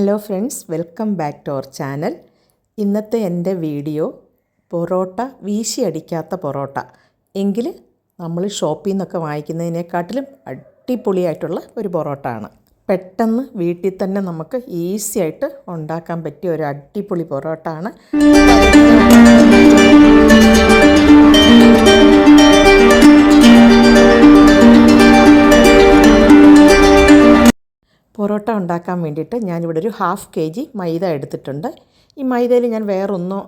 Hello friends welcome back to our channel. ഇന്നത്തെ എന്റെ video parotta വീശി അടിക്കാത്ത പൊറോട്ട. എങ്കിൽ നമ്മൾ ഷോപ്പിൽ നിന്നൊക്കെ വാങ്ങിക്കുന്നതിനെക്കാട്ടിലും അടിപൊളിയായിട്ടുള്ള ഒരു പൊറോട്ട ആണ് പെട്ടെന്ന് വീട്ടിൽ തന്നെ നമുക്ക് ഈസി ആയിട്ട് ഉണ്ടാക്കാൻ പറ്റിയ ഒരു അടിപൊളി പൊറോട്ട ആണ് പൊറോട്ട ഉണ്ടാക്കാൻ വേണ്ടിയിട്ട് ഞാനിവിടെ ഒരു ഹാഫ് കെ ജി മൈദ എടുത്തിട്ടുണ്ട്. ഈ മൈദയിൽ ഞാൻ വേറൊന്നോ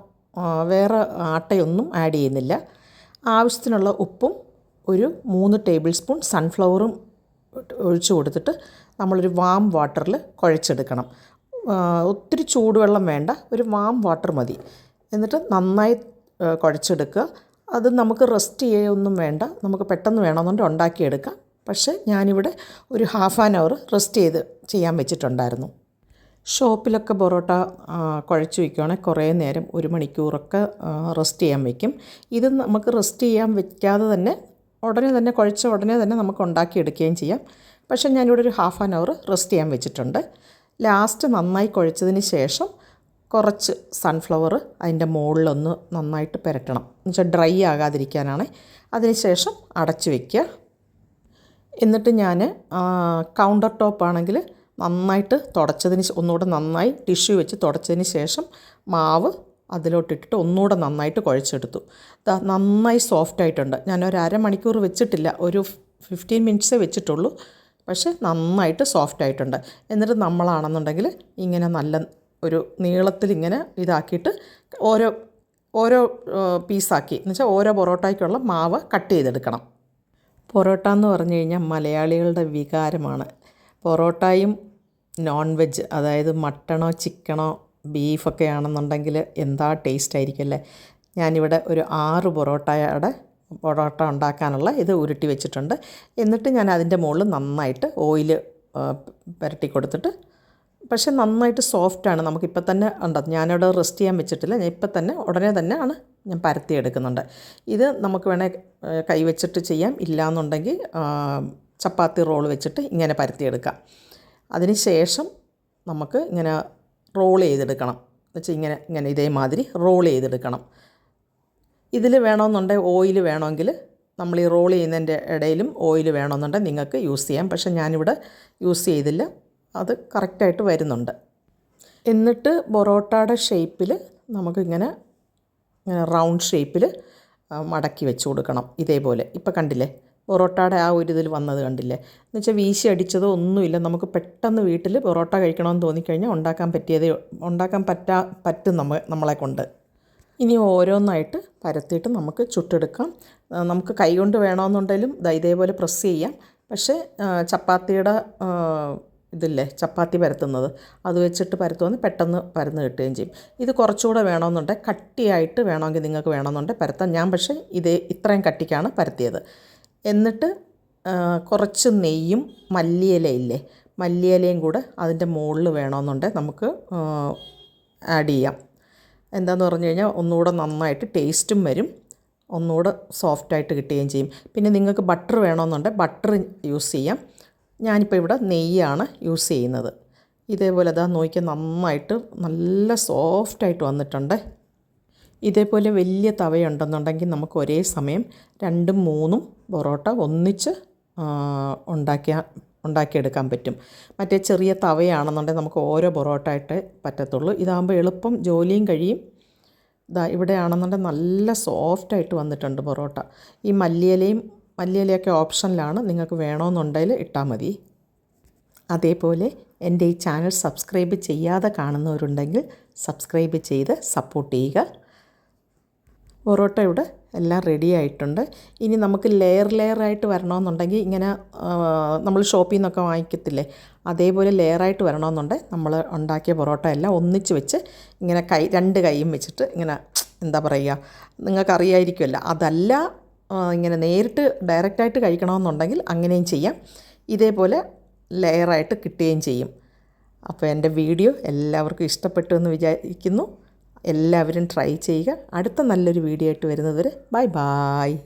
വേറെ ആട്ടയൊന്നും ആഡ് ചെയ്യുന്നില്ല. ആവശ്യത്തിനുള്ള ഉപ്പും ഒരു മൂന്ന് ടേബിൾ സ്പൂൺ സൺഫ്ലവറും ഒഴിച്ചു കൊടുത്തിട്ട് നമ്മളൊരു വാം വാട്ടറിൽ കുഴച്ചെടുക്കണം. ഒത്തിരി ചൂടുവെള്ളം വേണ്ട ഒരു വാം വാട്ടർ മതി. എന്നിട്ട് നന്നായി കുഴച്ചെടുക്കുക. അത് നമുക്ക് റെസ്റ്റ് ചെയ്യുകയൊന്നും വേണ്ട നമുക്ക് പെട്ടെന്ന് വേണമെന്നുണ്ടെങ്കിൽ ഉണ്ടാക്കിയെടുക്കാം. പക്ഷേ ഞാനിവിടെ ഒരു ഹാഫ് ആൻ അവർ റെസ്റ്റ് ചെയ്ത് ചെയ്യാൻ വെച്ചിട്ടുണ്ടായിരുന്നു. ഷോപ്പിലൊക്കെ പൊറോട്ട കുഴച്ച് വയ്ക്കുവാണെങ്കിൽ കുറേ നേരം ഒരു മണിക്കൂറൊക്കെ റെസ്റ്റ് ചെയ്യാൻ വയ്ക്കും ഇത് നമുക്ക് റെസ്റ്റ് ചെയ്യാൻ വയ്ക്കാതെ തന്നെ ഉടനെ തന്നെ കുഴച്ച ഉടനെ തന്നെ നമുക്ക് ഉണ്ടാക്കിയെടുക്കുകയും ചെയ്യാം. പക്ഷേ ഞാനിവിടെ ഒരു ഹാഫ് ആൻ അവർ റെസ്റ്റ് ചെയ്യാൻ വെച്ചിട്ടുണ്ട്. ലാസ്റ്റ് നന്നായി കുഴച്ചതിന് ശേഷം കുറച്ച് സൺഫ്ലവർ അതിന്റെ മുകളിലൊന്ന് നന്നായിട്ട് പുരട്ടണം. എന്നുവെച്ചാൽ ഡ്രൈ ആകാതിരിക്കാനാണ്. അതിന് ശേഷം അടച്ച് വയ്ക്കുക എന്നിട്ട് ഞാൻ കൗണ്ടർ ടോപ്പാണെങ്കിൽ നന്നായിട്ട് തുടച്ചതിന് ഒന്നുകൂടെ നന്നായി ടിഷ്യൂ വെച്ച് തുടച്ചതിന് ശേഷം മാവ് അതിലോട്ടിട്ടിട്ട് ഒന്നുകൂടെ നന്നായിട്ട് കുഴച്ചെടുത്തു. നന്നായി സോഫ്റ്റ് ആയിട്ടുണ്ട്. ഞാൻ ഒരു അരമണിക്കൂർ വെച്ചിട്ടില്ല ഒരു ഫിഫ്റ്റീൻ മിനിറ്റ്സേ വെച്ചിട്ടുള്ളൂ. പക്ഷേ നന്നായിട്ട് സോഫ്റ്റ് ആയിട്ടുണ്ട്. എന്നിട്ട് നമ്മളാണെന്നുണ്ടെങ്കിൽ ഇങ്ങനെ നല്ല ഒരു നീളത്തിൽ ഇങ്ങനെ ഇതാക്കിയിട്ട് ഓരോ ഓരോ പീസാക്കി എന്നുവെച്ചാൽ ഓരോ പൊറോട്ടയ്ക്കുള്ള മാവ് കട്ട് ചെയ്തെടുക്കണം. പൊറോട്ട എന്ന് പറഞ്ഞു കഴിഞ്ഞാൽ മലയാളികളുടെ വികാരമാണ്. പൊറോട്ടയും നോൺ വെജ് അതായത് മട്ടണോ ചിക്കണോ ബീഫൊക്കെ ആണെന്നുണ്ടെങ്കിൽ എന്താ ടേസ്റ്റ് ആയിരിക്കും അല്ലേ? ഞാനിവിടെ ഒരു ആറ് പൊറോട്ടയുടെ പൊറോട്ട ഉണ്ടാക്കാനുള്ള ഇത് ഉരുട്ടി വെച്ചിട്ടുണ്ട്. എന്നിട്ട് ഞാൻ അതിന്റെ മുകളിൽ നന്നായിട്ട് ഓയിൽ പുരട്ടി കൊടുത്തിട്ട് പക്ഷെ നന്നായിട്ട് സോഫ്റ്റാണ് നമുക്കിപ്പോൾ തന്നെ ഉണ്ടോ? ഞാനിവിടെ റെസ്റ്റ് ചെയ്യാൻ വെച്ചിട്ടില്ല. ഞാൻ ഇപ്പം തന്നെ ഉടനെ തന്നെ ആണ് ഞാൻ പരത്തി എടുക്കുന്നുണ്ട്. ഇത് നമുക്ക് വേണേൽ കൈവച്ചിട്ട് ചെയ്യാം. ഇല്ലയെന്നുണ്ടെങ്കിൽ ചപ്പാത്തി റോൾ വെച്ചിട്ട് ഇങ്ങനെ പരത്തിയെടുക്കാം അതിന് ശേഷം നമുക്ക് ഇങ്ങനെ റോൾ ചെയ്തെടുക്കണം. എന്നുവെച്ചാൽ ഇങ്ങനെ ഇങ്ങനെ ഇതേമാതിരി റോൾ ചെയ്തെടുക്കണം. ഇതിൽ വേണമെന്നുണ്ടെങ്കിൽ ഓയിൽ വേണമെങ്കിൽ നമ്മൾ ഈ റോൾ ചെയ്യുന്നതിന്റെ ഇടയിലും ഓയിൽ വേണമെന്നുണ്ടെങ്കിൽ നിങ്ങൾക്ക് യൂസ് ചെയ്യാം. പക്ഷേ ഞാനിവിടെ യൂസ് ചെയ്തില്ല. അത് കറക്റ്റായിട്ട് വരുന്നുണ്ട്. എന്നിട്ട് ബൊറോട്ടയുടെ ഷേപ്പിൽ നമുക്കിങ്ങനെ ഇങ്ങനെ റൗണ്ട് ഷേപ്പിൽ മടക്കി വെച്ച് കൊടുക്കണം ഇതേപോലെ. ഇപ്പോൾ കണ്ടില്ലേ? പൊറോട്ടയുടെ ആ ഒരു ഇതിൽ വന്നത് കണ്ടില്ലേ? എന്ന് വെച്ചാൽ വീശി അടിച്ചതോ ഒന്നുമില്ല. നമുക്ക് പെട്ടെന്ന് വീട്ടിൽ പൊറോട്ട കഴിക്കണമെന്ന് തോന്നിക്കഴിഞ്ഞാൽ ഉണ്ടാക്കാൻ പറ്റിയതേ ഉണ്ടാക്കാൻ പറ്റാ പറ്റും നമ്മ നമ്മളെ കൊണ്ട്. ഇനി ഓരോന്നായിട്ട് പരത്തിയിട്ട് നമുക്ക് ചുട്ടെടുക്കാം. നമുക്ക് നമുക്ക് കൈകൊണ്ട് വേണമെന്നുണ്ടെങ്കിലും ഇതേപോലെ പ്രസ് ചെയ്യാം. പക്ഷേ ചപ്പാത്തിയുടെ ഇതില്ലേ ചപ്പാത്തി പരത്തുന്നത്. അത് വെച്ചിട്ട് പരത്തുമെന്ന് പെട്ടെന്ന് പരന്ന് കിട്ടുകയും ചെയ്യും. ഇത് കുറച്ചുകൂടെ വേണമെന്നുണ്ടെങ്കിൽ കട്ടിയായിട്ട് വേണമെങ്കിൽ നിങ്ങൾക്ക് വേണമെന്നുണ്ടെങ്കിൽ പരത്താം. ഞാൻ പക്ഷേ ഇത് ഇത്രയും കട്ടിക്കാണ് പരത്തിയത്. എന്നിട്ട് കുറച്ച് നെയ്യും മല്ലിയിലയില്ലേ മല്ലിയിലയും കൂടെ അതിന്റെ മുകളിൽ വേണമെന്നുണ്ടെങ്കിൽ നമുക്ക് ആഡ് ചെയ്യാം. എന്താന്ന് പറഞ്ഞു കഴിഞ്ഞാൽ ഒന്നുകൂടെ നന്നായിട്ട് ടേസ്റ്റും വരും. ഒന്നുകൂടെ സോഫ്റ്റായിട്ട് കിട്ടുകയും ചെയ്യും. പിന്നെ നിങ്ങൾക്ക് ബട്ടർ വേണമെന്നുണ്ടെങ്കിൽ ബട്ടർ യൂസ് ചെയ്യാം. ഞാനിപ്പോൾ ഇവിടെ നെയ്യാണ് യൂസ് ചെയ്യുന്നത്. ഇതേപോലെ അതാ നോക്കിയാൽ നന്നായിട്ട് നല്ല സോഫ്റ്റായിട്ട് വന്നിട്ടുണ്ട്. ഇതേപോലെ വലിയ തവയുണ്ടെന്നുണ്ടെങ്കിൽ നമുക്ക് ഒരേ സമയം രണ്ടും മൂന്നും പൊറോട്ട ഒന്നിച്ച് ഉണ്ടാക്കിയ ഉണ്ടാക്കിയെടുക്കാൻ പറ്റും. മറ്റേ ചെറിയ തവയാണെന്നുണ്ടെങ്കിൽ നമുക്ക് ഓരോ പൊറോട്ട ആയിട്ടേ പറ്റത്തുള്ളൂ. ഇതാകുമ്പോൾ എളുപ്പം ജോലിയും കഴിയും. ഇതാ ഇവിടെയാണെന്നുണ്ടെങ്കിൽ നല്ല സോഫ്റ്റായിട്ട് വന്നിട്ടുണ്ട് പൊറോട്ട. ഈ മല്ലിയിലയും മല്ലിയിലയൊക്കെ ഓപ്ഷനിലാണ് നിങ്ങൾക്ക് വേണമെന്നുണ്ടെങ്കിൽ ഇട്ടാൽ മതി. അതേപോലെ എന്റെ ഈ ചാനൽ സബ്സ്ക്രൈബ് ചെയ്യാതെ കാണുന്നവരുണ്ടെങ്കിൽ സബ്സ്ക്രൈബ് ചെയ്ത് സപ്പോർട്ട് ചെയ്യുക. പൊറോട്ട ഇവിടെ എല്ലാം റെഡി ആയിട്ടുണ്ട്. ഇനി നമുക്ക് ലെയർ ലെയർ ആയിട്ട് വരണമെന്നുണ്ടെങ്കിൽ ഇങ്ങനെ നമ്മൾ ഷോപ്പിൽ നിന്നൊക്കെ വാങ്ങിക്കത്തില്ലേ? അതേപോലെ ലെയറായിട്ട് വരണമെന്നുണ്ടെങ്കിൽ നമ്മൾ ഉണ്ടാക്കിയ പൊറോട്ട എല്ലാം ഒന്നിച്ച് വെച്ച് ഇങ്ങനെ കൈ രണ്ട് കൈയും വെച്ചിട്ട് ഇങ്ങനെ എന്താ പറയുക നിങ്ങൾക്കറിയായിരിക്കുമല്ലോ. അതല്ല ഇങ്ങനെ നേരിട്ട് ഡയറക്റ്റായിട്ട് കഴിക്കണമെന്നുണ്ടെങ്കിൽ അങ്ങനെയും ചെയ്യാം. ഇതേപോലെ ലെയറായിട്ട് കിട്ടുകയും ചെയ്യും. അപ്പോൾ എന്റെ വീഡിയോ എല്ലാവർക്കും ഇഷ്ടപ്പെട്ടു എന്ന് വിചാരിക്കുന്നു. എല്ലാവരും ട്രൈ ചെയ്യുക. അടുത്ത നല്ലൊരു വീഡിയോ ആയിട്ട് വരുന്നതുവരെ ബൈ ബായ്